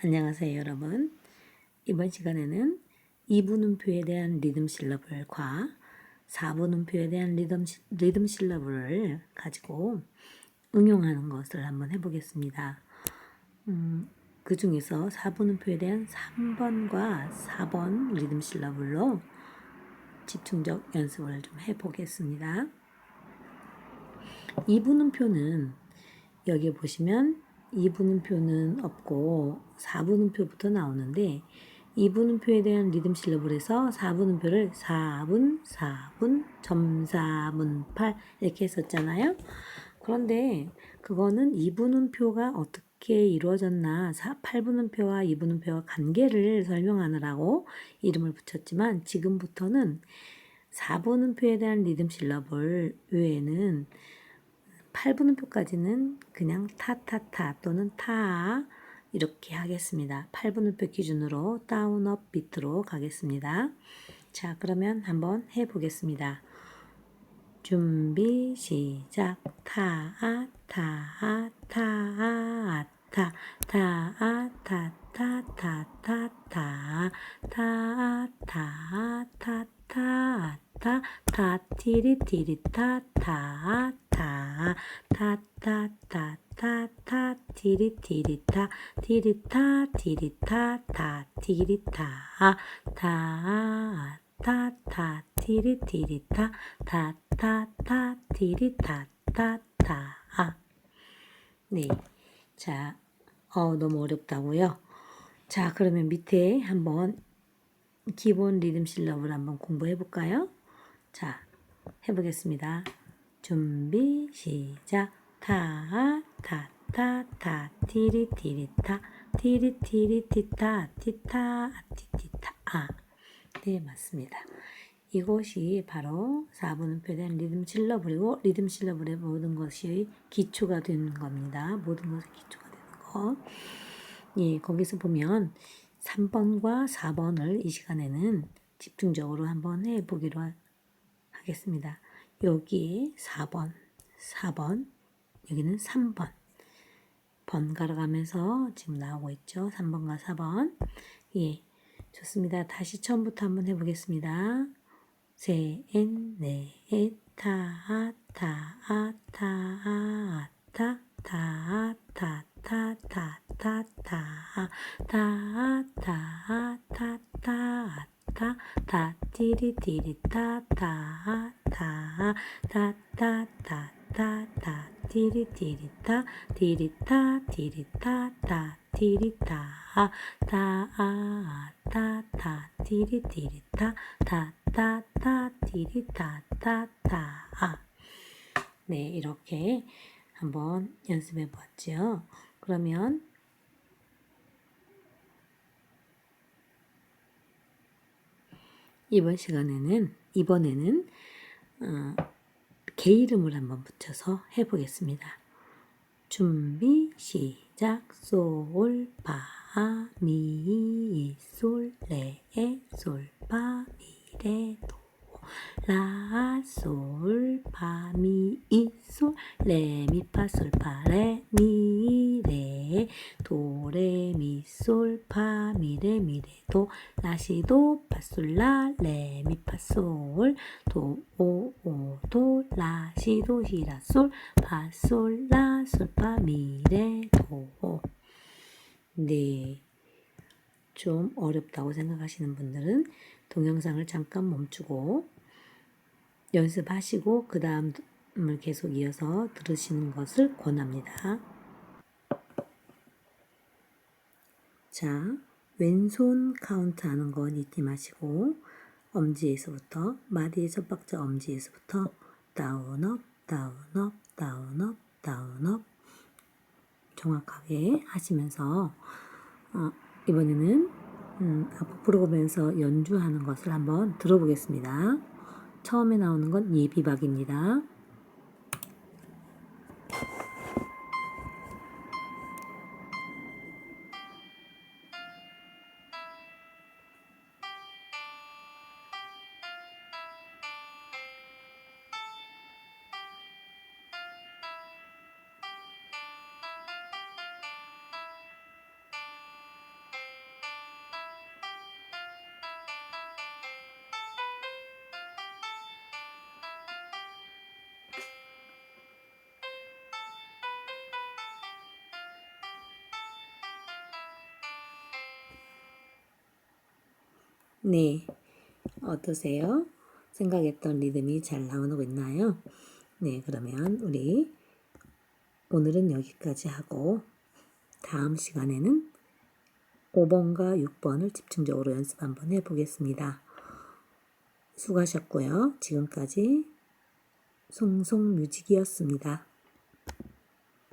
안녕하세요, 여러분. 이번 시간에는 2분음표에 대한 리듬 실러블과 4분음표에 대한 리듬, 실러블을 가지고 응용하는 것을 한번 해보겠습니다. 음, 그 중에서 4분음표에 대한 3번과 4번 리듬 실러블로 집중적 연습을 좀 해보겠습니다. 2분음표는 여기 보시면 2분음표는 없고 4분음표부터 나오는데 2분음표에 대한 리듬 실러블에서 4분음표를 4분, 4분, 점사분팔 이렇게 했었잖아요. 그런데 그거는 2분음표가 어떻게 이루어졌나 8분음표와 2분음표와 관계를 설명하느라고 이름을 붙였지만 지금부터는 4분음표에 대한 리듬 실러블 외에는 8분음표까지는 그냥 타타타 또는 타 이렇게 하겠습니다. 8분음표 기준으로 다운 업 비트로 가겠습니다. 자, 그러면 한번 해 보겠습니다. 준비 시작 타아 타아 타아 타 타아 타타 타타타 타아 타아 타타 타 타티리 티리 타타 타 타 타 타 타 타 티리 티리 타 티리 타 티리 타 타 티리 타 타 타 타 티리 티리 타 타 타 타 티리 타 타 타 네. 자, 어, 너무 어렵다고요? 자, 그러면 밑에 한번 기본 리듬 실력을 한번 공부해 볼까요? 자, 해보겠습니다. 준비, 시작. 타, 타, 타, 타, 티리, 티리, 타, 티리, 티리, 티타, 티타, 티티타, 아. 네, 맞습니다. 이것이 바로 4분음표에 대한 리듬 실러블이고 리듬 실러블의 모든 것이 기초가 되는 겁니다. 모든 것의 기초가 되는 거. 예, 거기서 보면 3번과 4번을 이 시간에는 집중적으로 한번 해보기로 하- 하겠습니다. 여기에 4번, 4번, 여기는 3번. 번갈아 가면서 지금 나오고 있죠. 3번과 4번. 예, 좋습니다. 다시 처음부터 한번 해보겠습니다. 셋, 넷, 타, 타, 타, 타, 타, 타, 타, 타, 타, 타, 타, 타, 타, 디리디리따따 따따따따따 디리디리따 디리따 디리따따 디리따 따따따 디리디리따 따따따 디리따따따 네 이렇게 한번 연습해 보았죠. 그러면 이번 시간에는 이번에는 어, 개 이름을 한번 붙여서 해보겠습니다. 준비 시작 솔라미레미레미파솔파미레 도 라솔 파미미솔레미파 솔파미레 미레도 라시도 파솔라 레미파솔 도오오도 라시도 히라솔 파솔라 솔파미레도 네. 좀 어렵다고 생각하시는 분들은 동영상을 잠깐 멈추고 연습하시고 그 다음을 계속 이어서 들으시는 것을 권합니다. 자, 왼손 카운트 하는 건 잊지 마시고 엄지에서부터 마디의 첫 박자 엄지에서부터 다운업, 다운업, 다운업, 다운업 정확하게 하시면서 어, 이번에는 음, 앞으로 부르면서 연주하는 것을 한번 들어보겠습니다. 처음에 나오는 건 예비박입니다. 네. 어떠세요? 생각했던 리듬이 잘 나오고 있나요? 네, 그러면 우리 오늘은 여기까지 하고 다음 시간에는 5번과 6번을 집중적으로 연습 한번 해보겠습니다. 수고하셨고요. 지금까지 송송뮤직이었습니다.